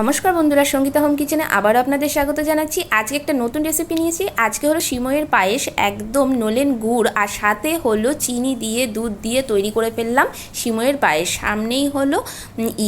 নমস্কার বন্ধুরা, সঙ্গীতা হোম কিচেনে আবারও আপনাদের স্বাগত জানাচ্ছি। আজকে একটা নতুন রেসিপি নিয়েছি। আজকে হলো সিমইয়ের পায়েস, একদম নলেন গুড় আর সাথে হলো চিনি দিয়ে, দুধ দিয়ে তৈরি করে ফেললাম সিমইয়ের পায়েস। সামনেই হলো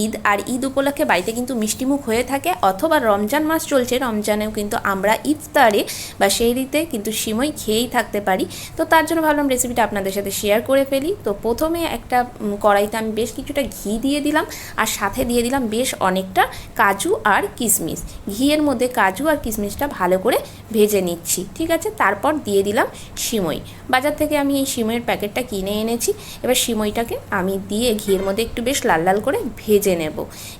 ঈদ আর ঈদ উপলক্ষে বাড়িতে কিন্তু মিষ্টিমুখ হয়ে থাকে অথবা রমজান মাস চলছে, রমজানেও কিন্তু আমরা ইফতারে বা সেই রীতে কিন্তু সিমই খেয়েই থাকতে পারি। তো তার জন্য ভাবলাম রেসিপিটা আপনাদের সাথে শেয়ার করে ফেলি। তো প্রথমে একটা কড়াইতে আমি বেশ কিছুটা ঘি দিয়ে দিলাম আর সাথে দিয়ে দিলাম বেশ অনেকটা কাজু আর কিশমিশ ঘিয়ের মধ্যে কাজু আর কিশমিশটা ভালো করে ভেজে নিচ্ছি, ঠিক আছে? তারপর দিয়ে দিলাম সিমই। বাজার থেকে আমি এই সিমইয়ের প্যাকেটটা কিনে এনেছি। এবার সিমইটাকে আমি দিয়ে ঘিয়ের মধ্যে একটু বেশ লাল লাল করে ভেজে নেব।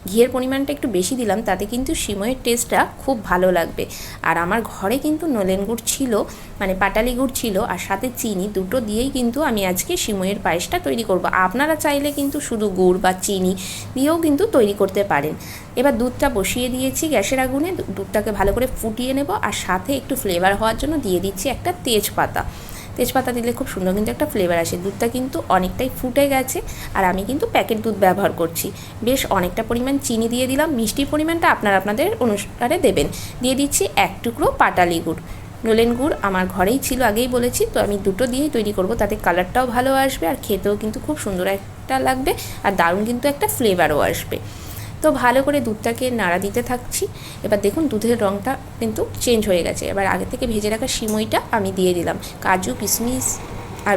ঘিয়ের পরিমাণটা একটু বেশি দিলাম, তাতে কিন্তু সিমইয়ের টেস্টটা খুব ভালো লাগবে। আর আমার ঘরে কিন্তু নলেন গুড় ছিল মানে পাটালি গুড় ছিল আর সাথে চিনি, দুটো দিয়েই কিন্তু আমি আজকে সিমইয়ের পায়েসটা তৈরি করব। আপনারা চাইলে কিন্তু শুধু গুড় বা চিনি দিয়েও কিন্তু তৈরি করতে পারেন। এবার দুধটা বসিয়ে দিয়েছি গ্যাসের আগুনে। দুধটাকে ভালো করে ফুটিয়ে নেব আর সাথে একটু ফ্লেভার হওয়ার জন্য দিয়ে দিচ্ছি একটা তেজপাতা। তেজপাতা দিলে খুব সুন্দর কিন্তু একটা ফ্লেভার আসে। দুধটা কিন্তু অনেকটাই ফুটে গেছে আর আমি কিন্তু প্যাকেট দুধ ব্যবহার করছি। বেশ অনেকটা পরিমাণ চিনি দিয়ে দিলাম। মিষ্টির পরিমাণটা আপনারা আপনাদের অনুসারে দেবেন। দিয়ে দিচ্ছি এক টুকরো পাটালি গুড়। নলেন গুড় আমার ঘরেই ছিল, আগেই বলেছি, তো আমি দুটো দিয়েই তৈরি করব, তাতে কালারটাও ভালো আসবে আর খেতেও কিন্তু খুব সুন্দর একটা লাগবে আর দারুণ কিন্তু একটা ফ্লেভারও আসবে। তো ভালো করে দুধটাকে নাড়া দিতে থাকছি। এবার দেখুন দুধের রঙটা কিন্তু চেঞ্জ হয়ে গেছে। এবার আগে থেকে ভেজে রাখা সিমইটা আমি দিয়ে দিলাম। কাজু, কিশমিশ আর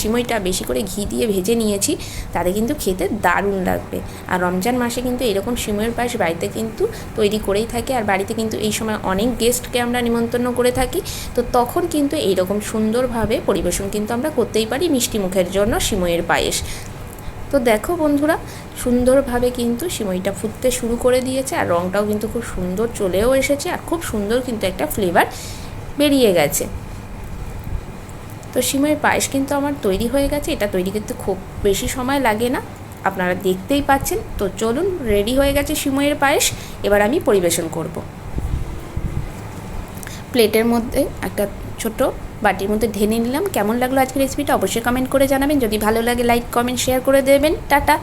সিমইটা বেশি করে ঘি দিয়ে ভেজে নিয়েছি, তাতে কিন্তু খেতে দারুণ লাগবে। আর রমজান মাসে কিন্তু এরকম সিমইয়ের পায়েস বাড়িতে কিন্তু তৈরি করেই থাকে। আর বাড়িতে কিন্তু এই সময় অনেক গেস্টকে আমরা নিমন্ত্রণ করে থাকি। তো তখন কিন্তু এইরকম সুন্দরভাবে পরিবেশন কিন্তু আমরা করতেই পারি মিষ্টি মুখের জন্য সিমইয়ের পায়েস। তো দেখো বন্ধুরা সুন্দরভাবে কিন্তু সিমইটা ফুটতে শুরু করে দিয়েছে আর রঙটাও কিন্তু খুব সুন্দর চলেও এসেছে আর খুব সুন্দর কিন্তু একটা ফ্লেভার বেরিয়ে গেছে। তো সিমইয়ের পায়েস কিন্তু আমার তৈরি হয়ে গেছে, এটা তৈরি করতে খুব বেশি সময় লাগে না, আপনারা দেখতেই পাচ্ছেন। তো চলুন রেডি হয়ে গেছে সিমইয়ের পায়েস, এবার আমি পরিবেশন করব। প্লেটের মধ্যে একটা ছোট বাটির মধ্যে ঢেনে নিলাম। কেমন লাগল আজকের রেসিপিটা অবশ্যই কমেন্ট করে জানাবেন। যদি ভালো লাগে লাইক কমেন্ট শেয়ার করে দেবেন। টাটা!